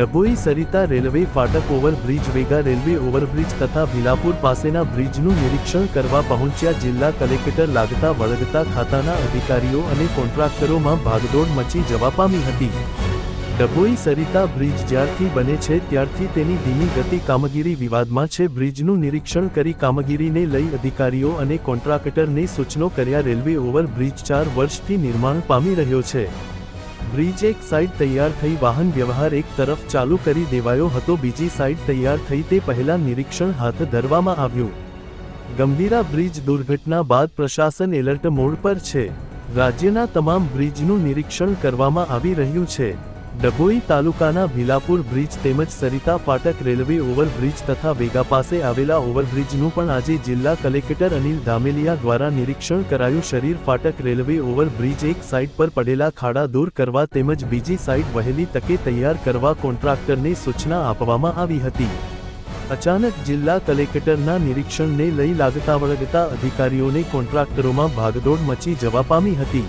Dabhoi, Sarita railway, ફાટક overbridge, Vega railway overbridge તથા ભીલાપુર પાસેના બ્રિજનું નિરીક્ષણ કરવા પહોંચ્યા જિલ્લા કલેક્ટર લાગતા વળગતા ખાતાના અધિકારીઓ અને કોન્ટ્રાક્ટરોમાં ભાગદોડ મચી જવા પામી હતી. ડભોઈ, સરિતા બ્રિજ જ્યારથી બને છે ત્યારથી તેની ધીમી ગતિ કામગીરી વિવાદમાં છે. બ્રિજનું નિરીક્ષણ કરી કામગીરીને લઈ અધિકારીઓ અને કોન્ટ્રાક્ટરને સૂચનો કર્યા રેલવે ઓવરબ્રિજ ચાર વર્ષથી નિર્માણ પામી રહ્યો છે. બ્રિજ એક સાઇડ તૈયાર થઈ વાહન વ્યવહાર એક તરફ ચાલુ કરી દેવાયો હતો. બીજી સાઈડ તૈયાર થઈ તે પહેલા નિરીક્ષણ હાથ ધરવામાં આવ્યું. ગંભીરા બ્રિજ દુર્ઘટના બાદ પ્રશાસન એલર્ટ મોડ પર છે. રાજ્યના તમામ બ્રિજનું નિરીક્ષણ કરવામાં આવી રહ્યું છે. ડભોઈ તાલુકાના ભીલાપુર બ્રિજ તેમજ સરિતા ફાટક રેલવે ઓવરબ્રિજ તથા વેગા પાસે આવેલા ઓવરબ્રિજનું પણ આજે જિલ્લા કલેક્ટર અનિલ ધામેલિયા દ્વારા નિરીક્ષણ કરાયું. શરીર ફાટક રેલવે ઓવરબ્રિજ એક સાઇડ પર પડેલા ખાડા દૂર કરવા તેમજ બીજી સાઇડ વહેલી તકે તૈયાર કરવા કોન્ટ્રાક્ટરને સૂચના આપવામાં આવી હતી. અચાનક જિલ્લા કલેક્ટરના નિરીક્ષણને લઈ લાગતા વળગતા અધિકારીઓને કોન્ટ્રાક્ટરોમાં ભાગદોડ મચી જવા પામી હતી.